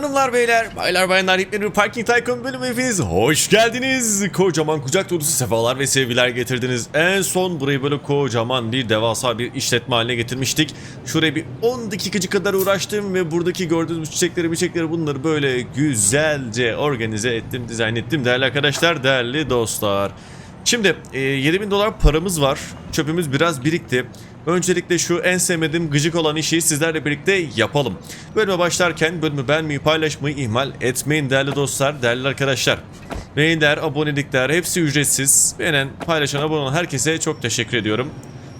Hanımlar beyler, baylar bayanlar yepyeni bir Parking Tycoon bölümü hepiniz hoş geldiniz. Kocaman kucak dolusu sefalar ve sevgiler getirdiniz. En son burayı böyle kocaman bir devasa bir işletme haline getirmiştik. Şuraya bir 10 dakikacı kadar uğraştım ve buradaki gördüğünüz çiçekleri çiçekleri bunları böyle güzelce organize ettim, dizayn ettim değerli arkadaşlar, değerli dostlar. Şimdi e, 7000 dolar paramız var. Çöpümüz biraz birikti. Öncelikle şu en sevmediğim gıcık olan işi sizlerle birlikte yapalım. Bölüme başlarken bölümü beğenmeyi paylaşmayı ihmal etmeyin değerli dostlar, değerli arkadaşlar. Beğeniler, abonelikler hepsi ücretsiz. Beğenen, paylaşan, abone olan herkese çok teşekkür ediyorum.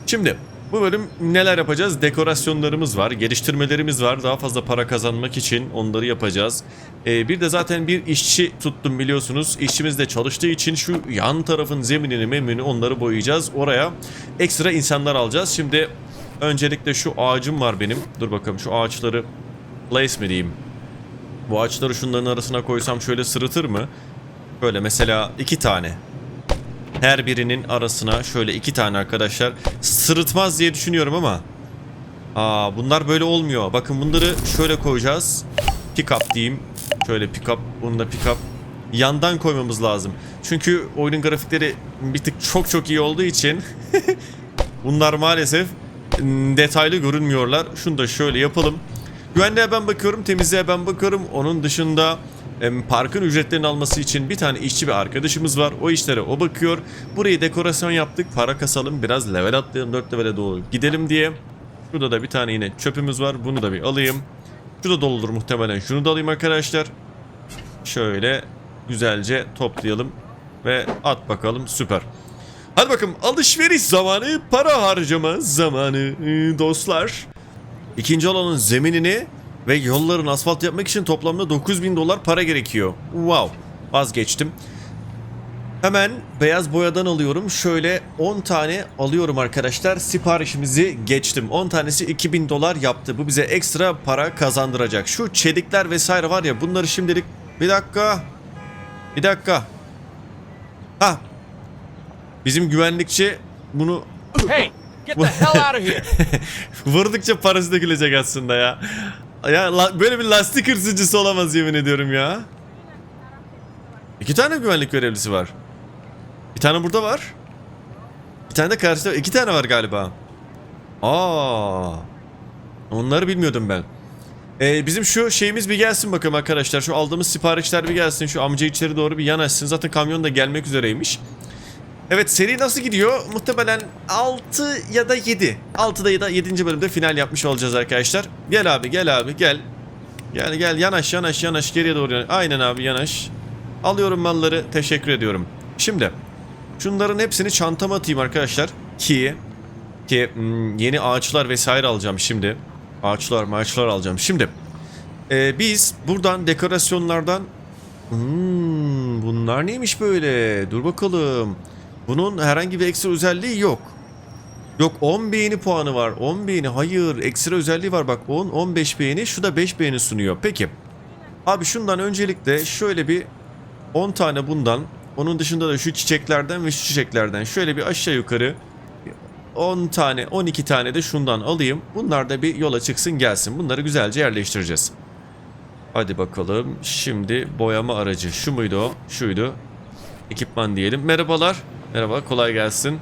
Şimdi bu bölüm neler yapacağız? Dekorasyonlarımız var, geliştirmelerimiz var. Daha fazla para kazanmak için onları yapacağız. Ee, bir de zaten bir işçi tuttum biliyorsunuz. İşçimiz de çalıştığı için şu yan tarafın zeminini memini onları boyayacağız. Oraya ekstra insanlar alacağız. Şimdi öncelikle şu ağacım var benim. Dur bakalım şu ağaçları place mi diyeyim? Bu ağaçları şunların arasına koysam şöyle sırıtır mı? Böyle mesela iki tane. Her birinin arasına şöyle iki tane arkadaşlar sırıtmaz diye düşünüyorum ama Aa bunlar böyle olmuyor. Bakın bunları şöyle koyacağız. Pick up diyeyim. Şöyle pick up, bunu da pick up. Yandan koymamız lazım. Çünkü oyunun grafikleri bir tık çok çok iyi olduğu için bunlar maalesef detaylı görünmüyorlar. Şunu da şöyle yapalım. Güvenliğe ben bakıyorum, temizliğe ben bakıyorum. Onun dışında parkın ücretlerini alması için bir tane işçi bir arkadaşımız var. O işlere o bakıyor. Burayı dekorasyon yaptık. Para kasalım. Biraz level atlayalım. 4 levele doğru gidelim diye. Şurada da bir tane yine çöpümüz var. Bunu da bir alayım. Şu da doludur muhtemelen. Şunu da alayım arkadaşlar. Şöyle güzelce toplayalım. Ve at bakalım. Süper. Hadi bakalım alışveriş zamanı, para harcama zamanı ee, dostlar. İkinci alanın zeminini ve yolların asfalt yapmak için toplamda 9000 dolar para gerekiyor. Wow. Vazgeçtim. Hemen beyaz boyadan alıyorum. Şöyle 10 tane alıyorum arkadaşlar. Siparişimizi geçtim. 10 tanesi 2000 dolar yaptı. Bu bize ekstra para kazandıracak. Şu çelikler vesaire var ya bunları şimdilik... Bir dakika. Bir dakika. Ha. Bizim güvenlikçi bunu Hey, get the hell out of here! Vurdukça parası dökülecek aslında ya. Ya böyle bir lastik hırsızcısı olamaz yemin ediyorum ya. İki tane güvenlik görevlisi var. Bir tane burada var. Bir tane de karşıda. iki tane var galiba. Aa. Onları bilmiyordum ben. Ee, bizim şu şeyimiz bir gelsin bakalım arkadaşlar. Şu aldığımız siparişler bir gelsin. Şu amca içeri doğru bir yanaşsın. Zaten kamyon da gelmek üzereymiş. Evet seri nasıl gidiyor? Muhtemelen 6 ya da 7. 6'da ya da 7. bölümde final yapmış olacağız arkadaşlar. Gel abi gel abi gel. Gel gel yanaş yanaş yanaş geriye doğru yanaş. Aynen abi yanaş. Alıyorum malları teşekkür ediyorum. Şimdi şunların hepsini çantama atayım arkadaşlar. Ki ki hmm, yeni ağaçlar vesaire alacağım şimdi. Ağaçlar ağaçlar alacağım. Şimdi e, biz buradan dekorasyonlardan Hmm, bunlar neymiş böyle? Dur bakalım. Bunun herhangi bir ekstra özelliği yok. Yok 10 beğeni puanı var. 10 beğeni hayır ekstra özelliği var bak 10 15 beğeni şu da 5 beğeni sunuyor. Peki. Abi şundan öncelikle şöyle bir 10 tane bundan onun dışında da şu çiçeklerden ve şu çiçeklerden şöyle bir aşağı yukarı 10 tane 12 tane de şundan alayım. Bunlar da bir yola çıksın gelsin. Bunları güzelce yerleştireceğiz. Hadi bakalım. Şimdi boyama aracı. Şu muydu o? Şuydu. Ekipman diyelim. Merhabalar. Merhaba. Kolay gelsin.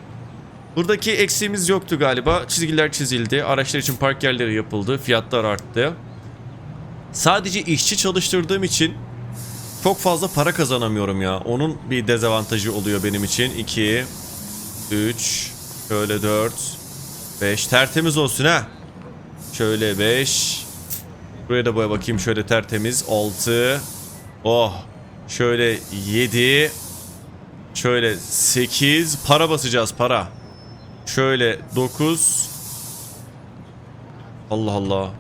Buradaki eksiğimiz yoktu galiba. Çizgiler çizildi. Araçlar için park yerleri yapıldı. Fiyatlar arttı. Sadece işçi çalıştırdığım için çok fazla para kazanamıyorum ya. Onun bir dezavantajı oluyor benim için. 2 3 şöyle 4 5 tertemiz olsun ha. Şöyle 5 Buraya da boya bakayım şöyle tertemiz. 6. Oh. Şöyle 7. Şöyle 8. Para basacağız para. Şöyle 9. Allah Allah.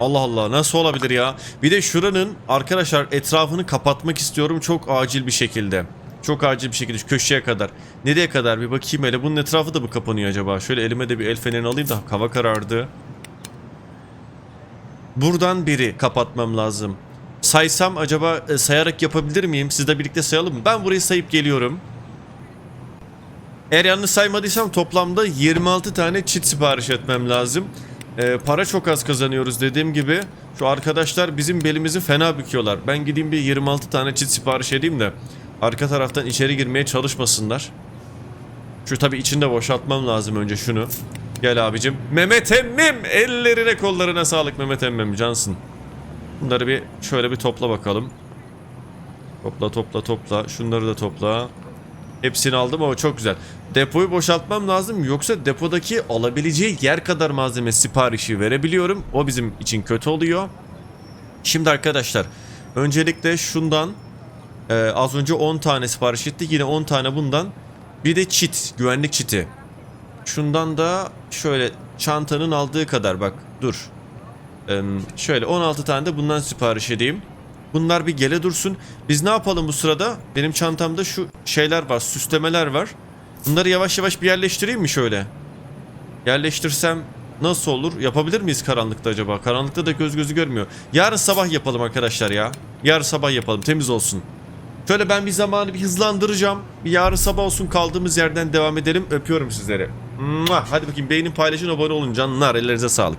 Allah Allah nasıl olabilir ya? Bir de şuranın arkadaşlar etrafını kapatmak istiyorum çok acil bir şekilde. Çok acil bir şekilde köşeye kadar. Nereye kadar bir bakayım hele bunun etrafı da mı kapanıyor acaba? Şöyle elime de bir el fenerini alayım da hava karardı. Buradan biri kapatmam lazım. Saysam acaba e, sayarak yapabilir miyim? Siz de birlikte sayalım mı? Ben burayı sayıp geliyorum. Eğer yanlış saymadıysam toplamda 26 tane çit sipariş etmem lazım. e, para çok az kazanıyoruz dediğim gibi. Şu arkadaşlar bizim belimizi fena büküyorlar. Ben gideyim bir 26 tane çit sipariş edeyim de arka taraftan içeri girmeye çalışmasınlar. Şu tabi içinde boşaltmam lazım önce şunu. Gel abicim. Mehmet emmim. Ellerine kollarına sağlık Mehmet emmim. Cansın. Bunları bir şöyle bir topla bakalım. Topla topla topla. Şunları da topla. Hepsini aldım ama çok güzel. Depoyu boşaltmam lazım yoksa depodaki alabileceği yer kadar malzeme siparişi verebiliyorum. O bizim için kötü oluyor. Şimdi arkadaşlar öncelikle şundan e, az önce 10 tane sipariş ettik. Yine 10 tane bundan. Bir de çit, güvenlik çiti. Şundan da şöyle çantanın aldığı kadar bak dur. Ee, şöyle 16 tane de bundan sipariş edeyim. Bunlar bir gele dursun. Biz ne yapalım bu sırada? Benim çantamda şu şeyler var, süslemeler var. Bunları yavaş yavaş bir yerleştireyim mi şöyle? Yerleştirsem nasıl olur? Yapabilir miyiz karanlıkta acaba? Karanlıkta da göz gözü görmüyor. Yarın sabah yapalım arkadaşlar ya. Yarın sabah yapalım, temiz olsun. Şöyle ben bir zamanı bir hızlandıracağım. Bir yarın sabah olsun kaldığımız yerden devam edelim. Öpüyorum sizleri. Hadi bakayım beğenin paylaşın abone olun canlar ellerinize sağlık.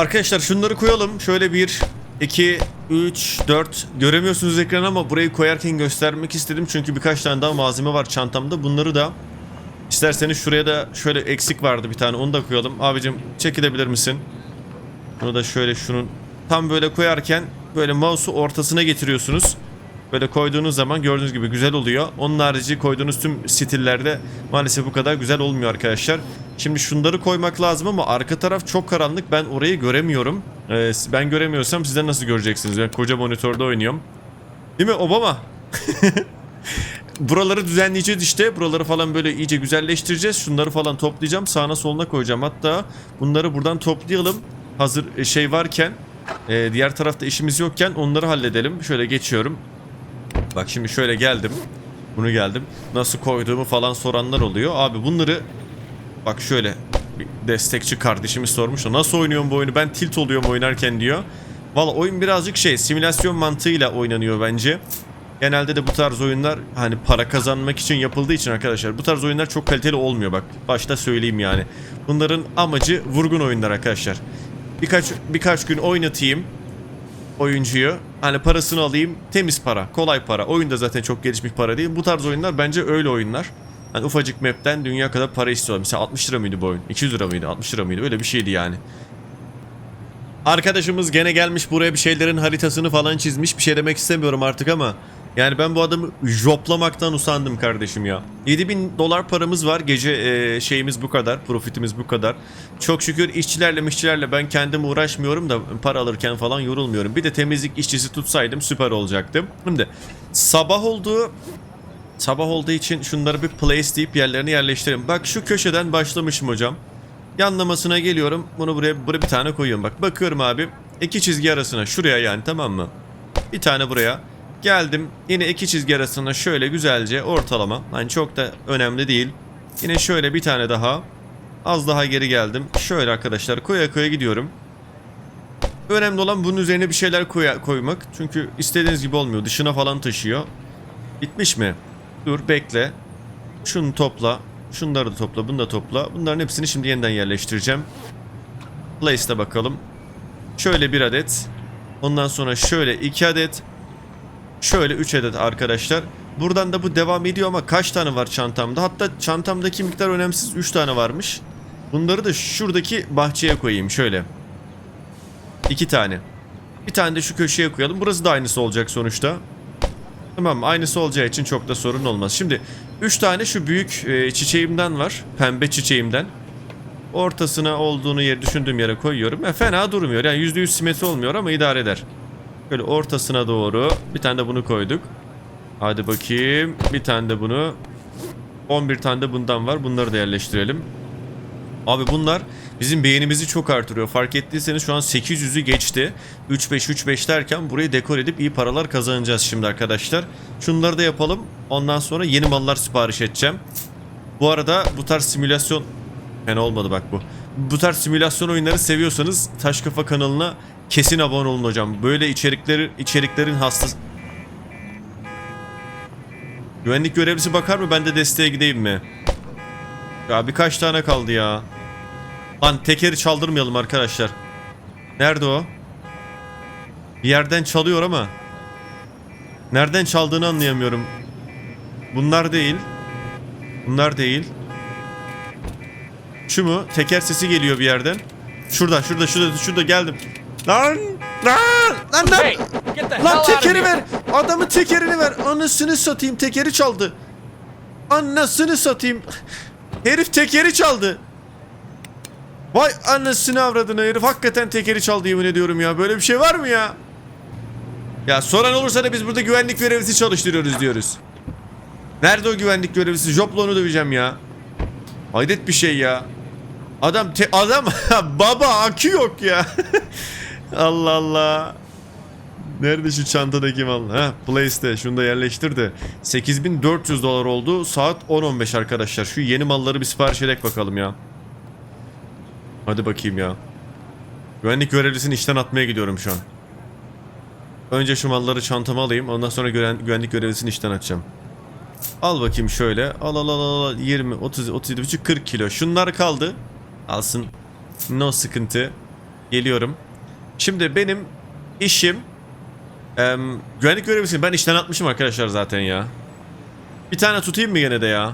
Arkadaşlar şunları koyalım. Şöyle bir, iki, üç, dört. Göremiyorsunuz ekran ama burayı koyarken göstermek istedim. Çünkü birkaç tane daha malzeme var çantamda. Bunları da isterseniz şuraya da şöyle eksik vardı bir tane onu da koyalım. Abicim çekilebilir misin? Bunu da şöyle şunun tam böyle koyarken böyle mouse'u ortasına getiriyorsunuz. Böyle koyduğunuz zaman gördüğünüz gibi güzel oluyor. Onun harici koyduğunuz tüm stillerde maalesef bu kadar güzel olmuyor arkadaşlar. Şimdi şunları koymak lazım ama arka taraf çok karanlık. Ben orayı göremiyorum. Ee, ben göremiyorsam sizler nasıl göreceksiniz? Ben koca monitörde oynuyorum. Değil mi Obama? Buraları düzenleyeceğiz işte. Buraları falan böyle iyice güzelleştireceğiz. Şunları falan toplayacağım. Sağına soluna koyacağım. Hatta bunları buradan toplayalım. Hazır e, şey varken e, diğer tarafta işimiz yokken onları halledelim. Şöyle geçiyorum. Bak şimdi şöyle geldim. Bunu geldim. Nasıl koyduğumu falan soranlar oluyor. Abi bunları bak şöyle bir destekçi kardeşimiz sormuş nasıl oynuyorum bu oyunu ben tilt oluyorum oynarken diyor. Valla oyun birazcık şey simülasyon mantığıyla oynanıyor bence. Genelde de bu tarz oyunlar hani para kazanmak için yapıldığı için arkadaşlar bu tarz oyunlar çok kaliteli olmuyor bak. Başta söyleyeyim yani. Bunların amacı vurgun oyunlar arkadaşlar. Birkaç birkaç gün oynatayım oyuncuyu. Hani parasını alayım. Temiz para, kolay para. Oyunda zaten çok gelişmiş para değil. Bu tarz oyunlar bence öyle oyunlar. Hani ufacık map'ten dünya kadar para istiyorlar. Mesela 60 lira mıydı bu oyun? 200 lira mıydı? 60 lira mıydı? Öyle bir şeydi yani. Arkadaşımız gene gelmiş buraya bir şeylerin haritasını falan çizmiş. Bir şey demek istemiyorum artık ama yani ben bu adamı joplamaktan usandım kardeşim ya. 7000 dolar paramız var. Gece e, şeyimiz bu kadar. Profitimiz bu kadar. Çok şükür işçilerle mişçilerle ben kendim uğraşmıyorum da para alırken falan yorulmuyorum. Bir de temizlik işçisi tutsaydım süper olacaktı. Şimdi sabah oldu. Sabah olduğu için şunları bir place deyip yerlerine yerleştirelim. Bak şu köşeden başlamışım hocam. Yanlamasına geliyorum. Bunu buraya, buraya bir tane koyuyorum. Bak bakıyorum abi. iki çizgi arasına. Şuraya yani tamam mı? Bir tane buraya. Geldim. Yine iki çizgi arasına şöyle güzelce ortalama. Hani çok da önemli değil. Yine şöyle bir tane daha. Az daha geri geldim. Şöyle arkadaşlar koya koya gidiyorum. Önemli olan bunun üzerine bir şeyler koya, koymak. Çünkü istediğiniz gibi olmuyor. Dışına falan taşıyor. Bitmiş mi? Dur bekle. Şunu topla. Şunları da topla. Bunu da topla. Bunların hepsini şimdi yeniden yerleştireceğim. Place'de bakalım. Şöyle bir adet. Ondan sonra şöyle iki adet. Şöyle 3 adet arkadaşlar. Buradan da bu devam ediyor ama kaç tane var çantamda? Hatta çantamdaki miktar önemsiz 3 tane varmış. Bunları da şuradaki bahçeye koyayım şöyle. 2 tane. Bir tane de şu köşeye koyalım. Burası da aynısı olacak sonuçta. Tamam aynısı olacağı için çok da sorun olmaz. Şimdi 3 tane şu büyük e, çiçeğimden var. Pembe çiçeğimden. Ortasına olduğunu yer düşündüğüm yere koyuyorum. E, fena durmuyor. Yani %100 simetri olmuyor ama idare eder. Böyle ortasına doğru bir tane de bunu koyduk. Hadi bakayım. Bir tane de bunu. 11 tane de bundan var. Bunları da yerleştirelim. Abi bunlar bizim beğenimizi çok artırıyor. Fark ettiyseniz şu an 800'ü geçti. 3-5-3-5 derken burayı dekor edip iyi paralar kazanacağız şimdi arkadaşlar. Şunları da yapalım. Ondan sonra yeni mallar sipariş edeceğim. Bu arada bu tarz simülasyon... Fena olmadı bak bu. Bu tarz simülasyon oyunları seviyorsanız Taş Kafa kanalına kesin abone olun hocam. Böyle içerikleri, içeriklerin hastası... Güvenlik görevlisi bakar mı? Ben de desteğe gideyim mi? Ya birkaç tane kaldı ya. Lan tekeri çaldırmayalım arkadaşlar. Nerede o? Bir yerden çalıyor ama. Nereden çaldığını anlayamıyorum. Bunlar değil. Bunlar değil. Şu mu? Teker sesi geliyor bir yerden. Şurada, şurada, şurada, şurada geldim. Lan! Lan! Lan lan! Hey, get the hell Lan out of tekeri here. ver. Adamın tekerini ver. Anasını satayım. Tekeri çaldı. Anasını satayım. Herif tekeri çaldı. Vay anasını avradını herif hakikaten tekeri çaldı yemin ediyorum ya. Böyle bir şey var mı ya? Ya soran olursa da biz burada güvenlik görevlisi çalıştırıyoruz diyoruz. Nerede o güvenlik görevlisi? Jopla onu döveceğim ya. Hayret bir şey ya. Adam te- adam baba akü yok ya. Allah Allah. Nerede şu çantadaki mal? Ha, Place'te şunu da yerleştir de. 8400 dolar oldu. Saat 10.15 arkadaşlar. Şu yeni malları bir sipariş edek bakalım ya. Hadi bakayım ya. Güvenlik görevlisini işten atmaya gidiyorum şu an. Önce şu malları çantama alayım. Ondan sonra güven, güvenlik görevlisini işten atacağım. Al bakayım şöyle. Al al al al. al. 20, 30, 37,5, 40 kilo. Şunlar kaldı. Alsın. No sıkıntı. Geliyorum. Şimdi benim işim Eee, güvenlik görevlisiyim. Ben işten atmışım arkadaşlar zaten ya. Bir tane tutayım mı gene de ya?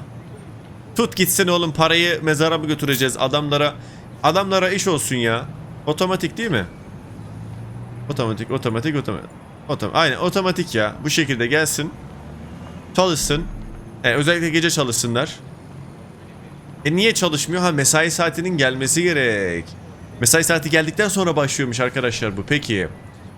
Tut gitsin oğlum parayı mezara mı götüreceğiz adamlara? Adamlara iş olsun ya. Otomatik değil mi? Otomatik, otomatik, otomatik. Otom Aynen otomatik ya. Bu şekilde gelsin. Çalışsın. E, özellikle gece çalışsınlar. E niye çalışmıyor? Ha mesai saatinin gelmesi gerek. Mesai saati geldikten sonra başlıyormuş arkadaşlar bu. Peki.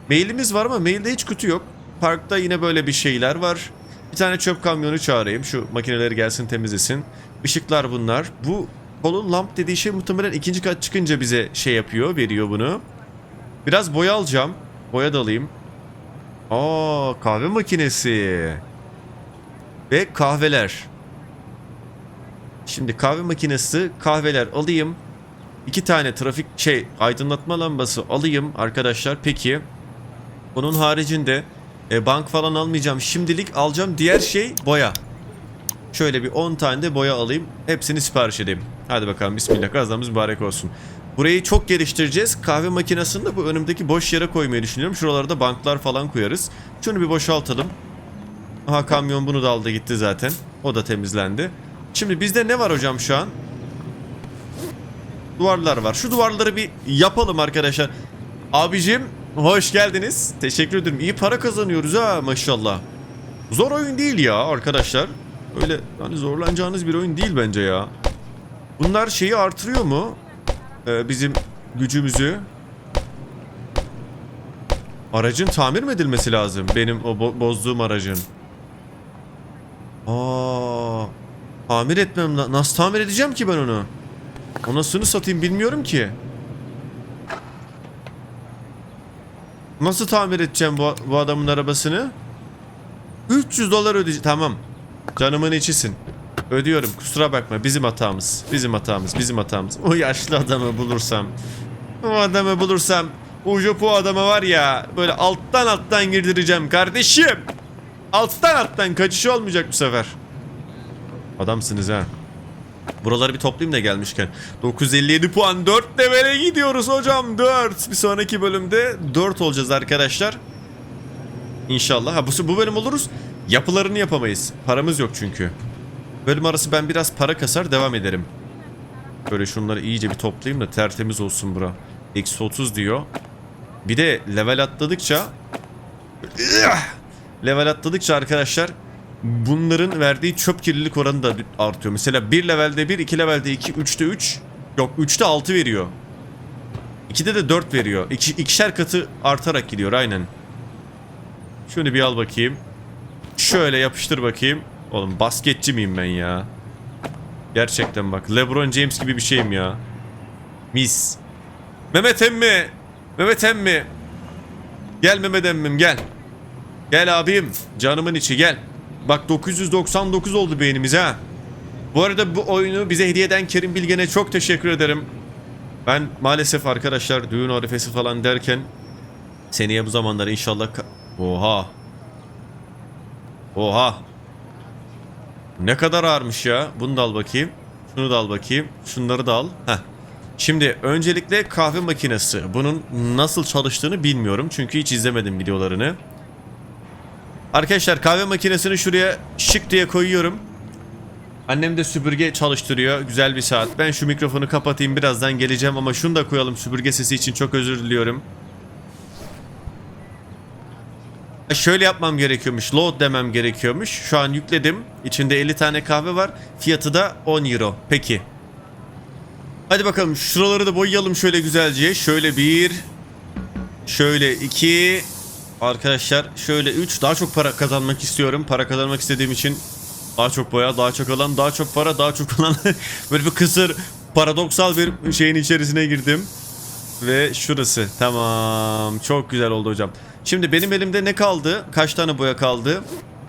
Mailimiz var ama mailde hiç kutu yok. Parkta yine böyle bir şeyler var. Bir tane çöp kamyonu çağırayım. Şu makineleri gelsin temizlesin. Işıklar bunlar. Bu kolun lamp dediği şey muhtemelen ikinci kat çıkınca bize şey yapıyor, veriyor bunu. Biraz boya alacağım. Boya da alayım. Aa, kahve makinesi. Ve kahveler. Şimdi kahve makinesi, kahveler alayım. İki tane trafik şey aydınlatma lambası alayım arkadaşlar. Peki. Onun haricinde e, bank falan almayacağım. Şimdilik alacağım diğer şey boya. Şöyle bir 10 tane de boya alayım. Hepsini sipariş edeyim. Hadi bakalım bismillah kazamız mübarek olsun. Burayı çok geliştireceğiz. Kahve makinesini de bu önümdeki boş yere koymayı düşünüyorum. Şuralarda banklar falan koyarız. Şunu bir boşaltalım. Aha kamyon bunu da aldı gitti zaten. O da temizlendi. Şimdi bizde ne var hocam şu an? Duvarlar var. Şu duvarları bir yapalım arkadaşlar. Abicim hoş geldiniz. Teşekkür ederim. İyi para kazanıyoruz ha maşallah. Zor oyun değil ya arkadaşlar. Öyle hani zorlanacağınız bir oyun değil bence ya. Bunlar şeyi artırıyor mu? Ee, bizim gücümüzü. Aracın tamir mi edilmesi lazım? Benim o bo- bozduğum aracın. Aa, tamir etmem la- Nasıl tamir edeceğim ki ben onu? Anasını satayım bilmiyorum ki. Nasıl tamir edeceğim bu, bu adamın arabasını? 300 dolar ödeyeceğim. Tamam. Canımın içisin. Ödüyorum. Kusura bakma. Bizim hatamız. Bizim hatamız. Bizim hatamız. O yaşlı adamı bulursam. O adamı bulursam. O Jopo adama var ya. Böyle alttan alttan girdireceğim kardeşim. Alttan alttan kaçış olmayacak bu sefer. Adamsınız ha. Buraları bir toplayayım da gelmişken. 957 puan 4 levele gidiyoruz hocam 4. Bir sonraki bölümde 4 olacağız arkadaşlar. İnşallah. Ha bu, bu bölüm oluruz. Yapılarını yapamayız. Paramız yok çünkü. Bölüm arası ben biraz para kasar devam ederim. Böyle şunları iyice bir toplayayım da tertemiz olsun bura. Eksi 30 diyor. Bir de level atladıkça level atladıkça arkadaşlar bunların verdiği çöp kirlilik oranı da artıyor. Mesela 1 levelde 1, 2 levelde 2, 3'te 3. Yok 3'te 6 veriyor. 2'de de 4 veriyor. İki, ikişer katı artarak gidiyor aynen. Şunu bir al bakayım. Şöyle yapıştır bakayım. Oğlum basketçi miyim ben ya? Gerçekten bak. LeBron James gibi bir şeyim ya. Mis. Mehmet emmi. Mehmet emmi. Gel Mehmet emmim gel. Gel abim. Canımın içi gel. Bak 999 oldu beynimiz ha. Bu arada bu oyunu bize hediye eden Kerim Bilgen'e çok teşekkür ederim. Ben maalesef arkadaşlar düğün arifesi falan derken seneye bu zamanlar inşallah Oha. Oha. Ne kadar ağırmış ya. Bunu da al bakayım. Şunu da al bakayım. Şunları da al. Heh. Şimdi öncelikle kahve makinesi. Bunun nasıl çalıştığını bilmiyorum. Çünkü hiç izlemedim videolarını. Arkadaşlar kahve makinesini şuraya şık diye koyuyorum. Annem de süpürge çalıştırıyor. Güzel bir saat. Ben şu mikrofonu kapatayım. Birazdan geleceğim ama şunu da koyalım süpürge sesi için çok özür diliyorum. Şöyle yapmam gerekiyormuş. Load demem gerekiyormuş. Şu an yükledim. İçinde 50 tane kahve var. Fiyatı da 10 euro. Peki. Hadi bakalım şuraları da boyayalım şöyle güzelce. Şöyle bir. Şöyle iki. Arkadaşlar şöyle üç. Daha çok para kazanmak istiyorum. Para kazanmak istediğim için daha çok boya, daha çok alan, daha çok para, daha çok alan. Böyle bir kısır paradoksal bir şeyin içerisine girdim. Ve şurası. Tamam. Çok güzel oldu hocam. Şimdi benim elimde ne kaldı? Kaç tane boya kaldı?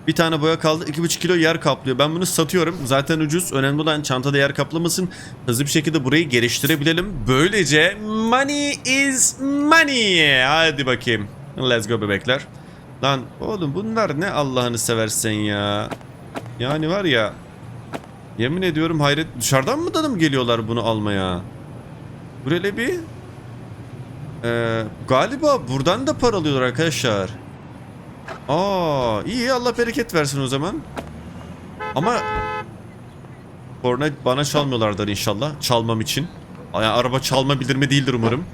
Bir tane boya kaldı. 2,5 kilo yer kaplıyor. Ben bunu satıyorum. Zaten ucuz. Önemli olan çantada yer kaplamasın. Hızlı bir şekilde burayı geliştirebilelim. Böylece money is money. Hadi bakayım. Let's go bebekler. Lan oğlum bunlar ne Allah'ını seversen ya. Yani var ya. Yemin ediyorum hayret. Dışarıdan mı da mı geliyorlar bunu almaya? Buraya bir ee, galiba buradan da para alıyorlar arkadaşlar. Aa, iyi Allah bereket versin o zaman. Ama korna bana çalmıyorlardır inşallah. Çalmam için. Yani araba çalma bildirme değildir umarım.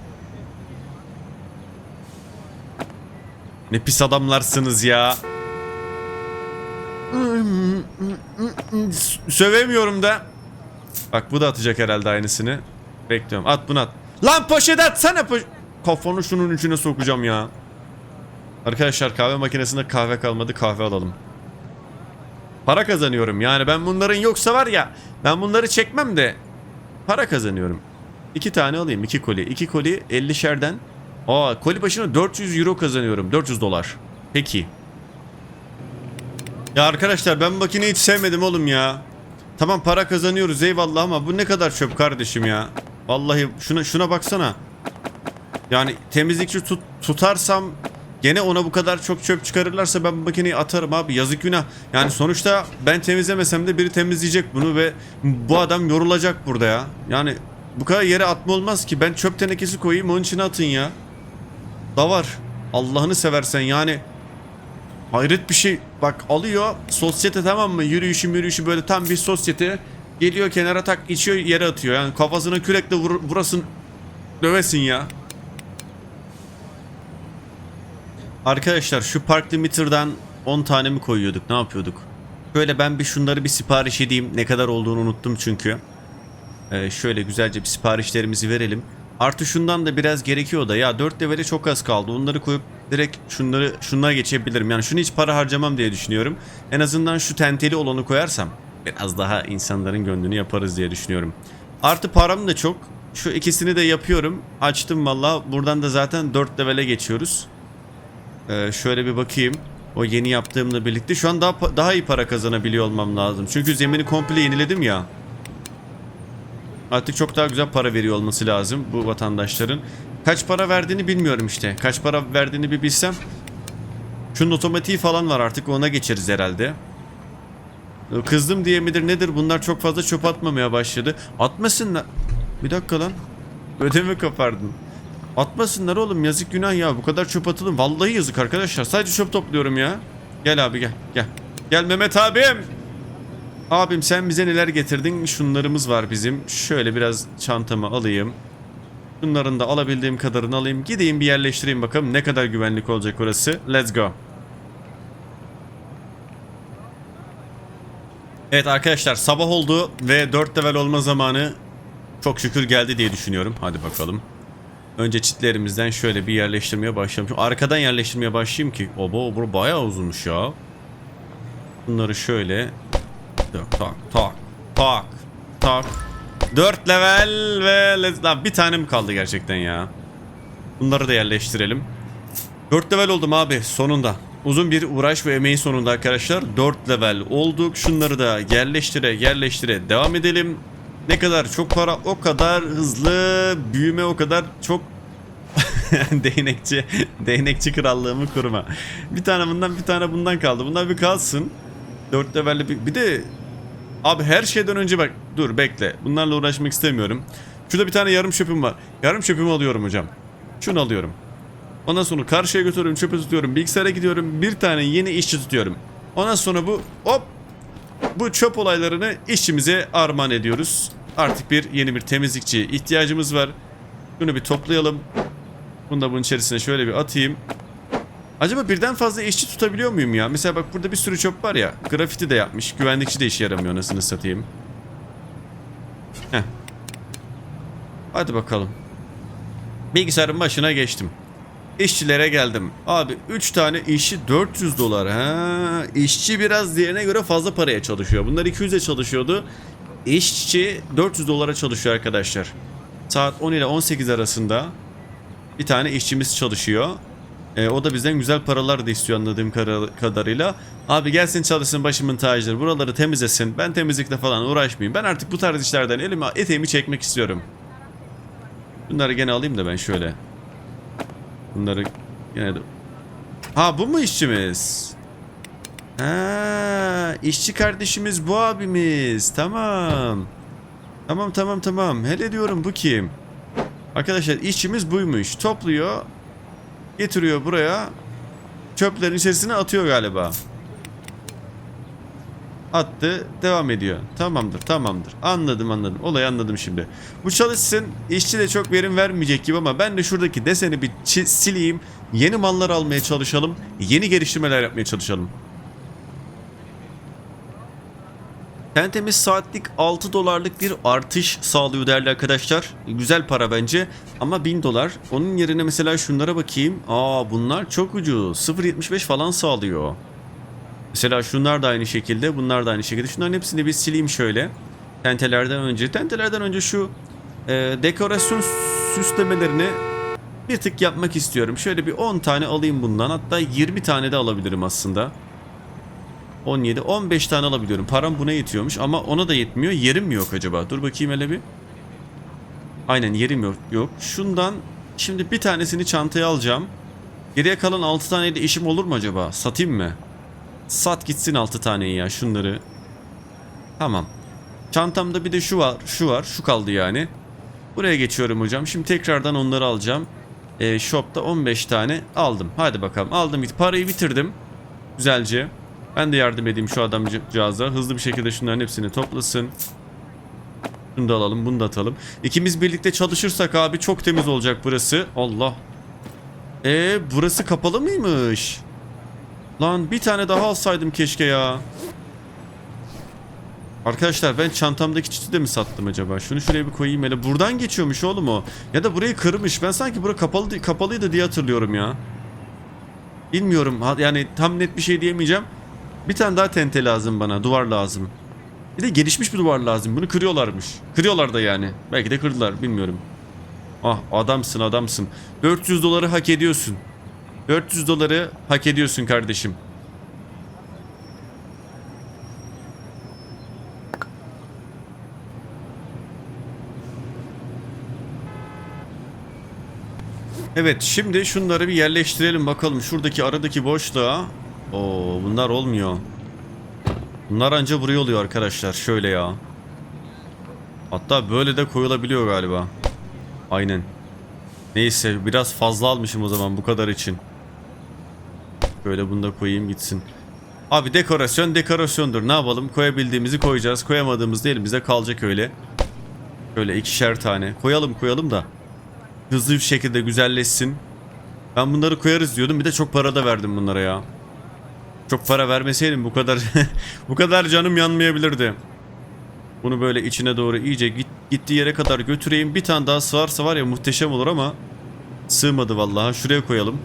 Ne pis adamlarsınız ya. Sövemiyorum da. Bak bu da atacak herhalde aynısını. Bekliyorum. At bunu at. Lan poşet atsana poş... Kafanı şunun içine sokacağım ya. Arkadaşlar kahve makinesinde kahve kalmadı kahve alalım. Para kazanıyorum yani ben bunların yoksa var ya ben bunları çekmem de para kazanıyorum. İki tane alayım iki koli. iki koli 50 şerden. Aa koli başına 400 euro kazanıyorum 400 dolar. Peki. Ya arkadaşlar ben makineyi hiç sevmedim oğlum ya. Tamam para kazanıyoruz eyvallah ama bu ne kadar çöp kardeşim ya. Vallahi şuna şuna baksana. Yani temizlikçi tut, tutarsam gene ona bu kadar çok çöp çıkarırlarsa ben bu makineyi atarım abi yazık günah. Yani sonuçta ben temizlemesem de biri temizleyecek bunu ve bu adam yorulacak burada ya. Yani bu kadar yere atma olmaz ki ben çöp tenekesi koyayım onun içine atın ya. Da var. Allah'ını seversen yani hayret bir şey. Bak alıyor sosyete tamam mı yürüyüşü yürüyüşü böyle tam bir sosyete. Geliyor kenara tak içiyor yere atıyor. Yani kafasına kürekle vur, vurasın dövesin ya. Arkadaşlar şu park limiter'dan 10 tane mi koyuyorduk ne yapıyorduk? Şöyle ben bir şunları bir sipariş edeyim. Ne kadar olduğunu unuttum çünkü. Ee, şöyle güzelce bir siparişlerimizi verelim. Artı şundan da biraz gerekiyor da ya 4 levele çok az kaldı. Onları koyup direkt şunları şunlara geçebilirim. Yani şunu hiç para harcamam diye düşünüyorum. En azından şu tenteli olanı koyarsam biraz daha insanların gönlünü yaparız diye düşünüyorum. Artı param da çok. Şu ikisini de yapıyorum. Açtım valla. Buradan da zaten 4 levele geçiyoruz. Ee, şöyle bir bakayım. O yeni yaptığımla birlikte şu an daha daha iyi para kazanabiliyor olmam lazım. Çünkü zemini komple yeniledim ya. Artık çok daha güzel para veriyor olması lazım bu vatandaşların. Kaç para verdiğini bilmiyorum işte. Kaç para verdiğini bir bilsem. Şunun otomatiği falan var artık ona geçeriz herhalde. Kızdım diye midir nedir bunlar çok fazla çöp atmamaya başladı. Atmasınlar. Bir dakika lan. Ödeme kapardın. Atmasınlar oğlum yazık günah ya bu kadar çöp atılır. Vallahi yazık arkadaşlar sadece çöp topluyorum ya. Gel abi gel gel. Gel Mehmet abim. Abim sen bize neler getirdin? Şunlarımız var bizim. Şöyle biraz çantamı alayım. Bunların da alabildiğim kadarını alayım. Gideyim bir yerleştireyim bakalım ne kadar güvenlik olacak orası. Let's go. Evet arkadaşlar sabah oldu ve 4 level olma zamanı çok şükür geldi diye düşünüyorum. Hadi bakalım. Önce çitlerimizden şöyle bir yerleştirmeye başlayalım. Şu arkadan yerleştirmeye başlayayım ki. Obo bu bayağı uzunmuş ya. Bunları şöyle tak tak tak tak tak 4 level ve let's... Lan bir tane mi kaldı gerçekten ya? Bunları da yerleştirelim. 4 level oldum abi sonunda. Uzun bir uğraş ve emeğin sonunda arkadaşlar 4 level olduk. Şunları da yerleştire yerleştire devam edelim. Ne kadar çok para o kadar hızlı büyüme o kadar çok değnekçi değnekçi krallığımı kurma. Bir tane bundan bir tane bundan kaldı. Bunlar bir kalsın. 4 level'li bir, bir de abi her şeyden önce bak dur bekle. Bunlarla uğraşmak istemiyorum. Şurada bir tane yarım çöpüm var. Yarım çöpümü alıyorum hocam. Şunu alıyorum. Ondan sonra karşıya götürüyorum, çöpe tutuyorum, bilgisayara gidiyorum, bir tane yeni işçi tutuyorum. Ondan sonra bu hop bu çöp olaylarını işçimize armağan ediyoruz. Artık bir yeni bir temizlikçi ihtiyacımız var. Bunu bir toplayalım. Bunu da bunun içerisine şöyle bir atayım. Acaba birden fazla işçi tutabiliyor muyum ya? Mesela bak burada bir sürü çöp var ya. Grafiti de yapmış. Güvenlikçi de işe yaramıyor anasını satayım. Heh. Hadi bakalım. Bilgisayarın başına geçtim. İşçilere geldim. Abi 3 tane işçi 400 dolar. Ha, işçi biraz diğerine göre fazla paraya çalışıyor. Bunlar 200'e çalışıyordu. İşçi 400 dolara çalışıyor arkadaşlar. Saat 10 ile 18 arasında bir tane işçimiz çalışıyor. E, o da bizden güzel paralar da istiyor anladığım kadarıyla. Abi gelsin çalışsın başımın tacıdır. Buraları temizlesin. Ben temizlikle falan uğraşmayayım. Ben artık bu tarz işlerden elime eteğimi çekmek istiyorum. Bunları gene alayım da ben şöyle. Bunları gene de... Ha bu mu işçimiz? Ha, işçi kardeşimiz bu abimiz. Tamam. Tamam tamam tamam. Hele diyorum bu kim? Arkadaşlar işçimiz buymuş. Topluyor. Getiriyor buraya. Çöplerin içerisine atıyor galiba. Attı. Devam ediyor. Tamamdır tamamdır. Anladım anladım. Olayı anladım şimdi. Bu çalışsın. işçi de çok verim vermeyecek gibi ama ben de şuradaki deseni bir sileyim. Yeni mallar almaya çalışalım. Yeni geliştirmeler yapmaya çalışalım. Tentemiz saatlik 6 dolarlık bir artış sağlıyor değerli arkadaşlar. Güzel para bence ama 1000 dolar. Onun yerine mesela şunlara bakayım. Aa bunlar çok ucuz. 0.75 falan sağlıyor. Mesela şunlar da aynı şekilde, bunlar da aynı şekilde. Şunların hepsini bir sileyim şöyle. Tentelerden önce. Tentelerden önce şu e, dekorasyon süslemelerini bir tık yapmak istiyorum. Şöyle bir 10 tane alayım bundan. Hatta 20 tane de alabilirim aslında. 17, 15 tane alabiliyorum. Param buna yetiyormuş ama ona da yetmiyor. Yerim mi yok acaba? Dur bakayım hele bir. Aynen yerim yok. yok. Şundan şimdi bir tanesini çantaya alacağım. Geriye kalan 6 taneyle işim olur mu acaba? Satayım mı? Sat gitsin 6 taneyi ya şunları. Tamam. Çantamda bir de şu var. Şu var. Şu kaldı yani. Buraya geçiyorum hocam. Şimdi tekrardan onları alacağım. Ee, shop'ta 15 tane aldım. Hadi bakalım. Aldım. Parayı bitirdim. Güzelce. Ben de yardım edeyim şu adamcağıza. Hızlı bir şekilde şunların hepsini toplasın. Şunu da alalım, bunu da atalım. İkimiz birlikte çalışırsak abi çok temiz olacak burası. Allah. E burası kapalı mıymış? Lan bir tane daha alsaydım keşke ya. Arkadaşlar ben çantamdaki çiti de mi sattım acaba? Şunu şuraya bir koyayım hele. Buradan geçiyormuş oğlum o. Ya da burayı kırmış. Ben sanki bura kapalı kapalıydı diye hatırlıyorum ya. Bilmiyorum. Yani tam net bir şey diyemeyeceğim. Bir tane daha tente lazım bana. Duvar lazım. Bir de gelişmiş bir duvar lazım. Bunu kırıyorlarmış. Kırıyorlar da yani. Belki de kırdılar. Bilmiyorum. Ah adamsın adamsın. 400 doları hak ediyorsun. 400 doları hak ediyorsun kardeşim. Evet şimdi şunları bir yerleştirelim bakalım şuradaki aradaki boşluğa. Oo bunlar olmuyor. Bunlar anca buraya oluyor arkadaşlar şöyle ya. Hatta böyle de koyulabiliyor galiba. Aynen. Neyse biraz fazla almışım o zaman bu kadar için. Böyle bunu da koyayım gitsin. Abi dekorasyon dekorasyondur ne yapalım koyabildiğimizi koyacağız koyamadığımız da elimize kalacak öyle. Böyle ikişer tane koyalım koyalım da hızlı bir şekilde güzelleşsin. Ben bunları koyarız diyordum bir de çok para da verdim bunlara ya. Çok para vermeseydim bu kadar bu kadar canım yanmayabilirdi. Bunu böyle içine doğru iyice git, gittiği yere kadar götüreyim. Bir tane daha sığarsa var ya muhteşem olur ama sığmadı vallahi. Şuraya koyalım.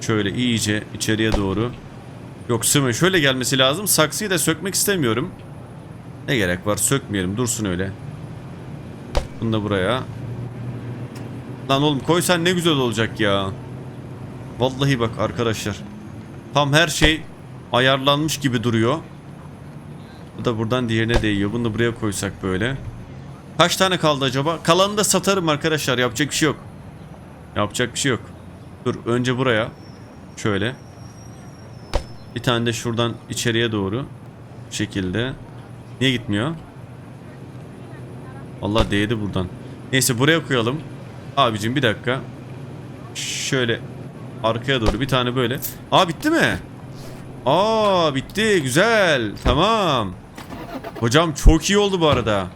Şöyle iyice içeriye doğru. Yok sığmıyor. Şöyle gelmesi lazım. Saksıyı da sökmek istemiyorum. Ne gerek var? Sökmeyelim. Dursun öyle. Bunu da buraya. Lan oğlum koysan ne güzel olacak ya. Vallahi bak arkadaşlar. Tam her şey ayarlanmış gibi duruyor. Bu da buradan diğerine değiyor. Bunu da buraya koysak böyle. Kaç tane kaldı acaba? Kalanını da satarım arkadaşlar. Yapacak bir şey yok. Yapacak bir şey yok. Dur önce buraya. Şöyle. Bir tane de şuradan içeriye doğru. Bu şekilde. Niye gitmiyor? Allah değdi buradan. Neyse buraya koyalım. Abicim bir dakika. Şöyle arkaya doğru bir tane böyle. Aa bitti mi? Aa bitti güzel tamam. Hocam çok iyi oldu bu arada.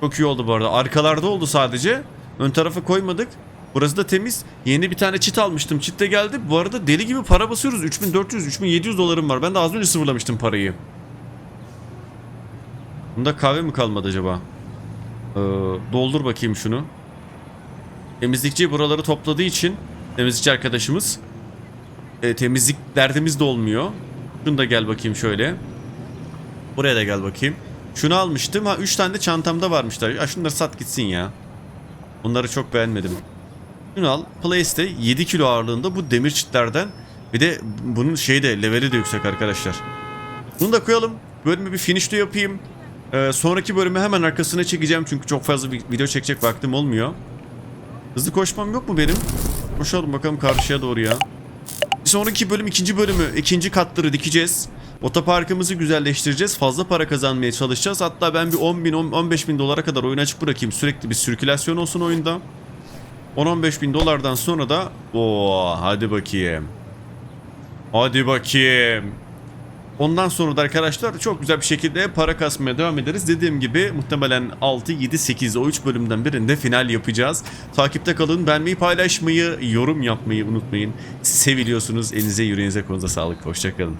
Çok iyi oldu bu arada. Arkalarda oldu sadece. Ön tarafa koymadık. Burası da temiz. Yeni bir tane çit almıştım. Çit de geldi. Bu arada deli gibi para basıyoruz. 3400, 3700 dolarım var. Ben de az önce sıfırlamıştım parayı. Bunda kahve mi kalmadı acaba? Ee, doldur bakayım şunu. Temizlikçi buraları topladığı için temizlikçi arkadaşımız e, temizlik derdimiz de olmuyor. Şunu da gel bakayım şöyle. Buraya da gel bakayım. Şunu almıştım. Ha 3 tane de çantamda varmışlar. Ya şunları sat gitsin ya. Bunları çok beğenmedim. Şunu al. Place'de 7 kilo ağırlığında bu demir çitlerden. Bir de bunun şeyi de leveli de yüksek arkadaşlar. Bunu da koyalım. Bölümü bir finish'te yapayım. Ee, sonraki bölümü hemen arkasına çekeceğim. Çünkü çok fazla bir video çekecek vaktim olmuyor. Hızlı koşmam yok mu benim? Koşalım bakalım karşıya doğru ya. Bir sonraki bölüm ikinci bölümü ikinci katları dikeceğiz. Otoparkımızı güzelleştireceğiz. Fazla para kazanmaya çalışacağız. Hatta ben bir 10 bin 15 bin dolara kadar oyun açık bırakayım. Sürekli bir sirkülasyon olsun oyunda. 10-15 bin dolardan sonra da o hadi bakayım. Hadi bakayım. Ondan sonra da arkadaşlar çok güzel bir şekilde para kasmaya devam ederiz. Dediğim gibi muhtemelen 6, 7, 8 o 3 bölümden birinde final yapacağız. Takipte kalın. Beğenmeyi, paylaşmayı, yorum yapmayı unutmayın. Seviliyorsunuz. Elinize yüreğinize konuza sağlık. Hoşçakalın.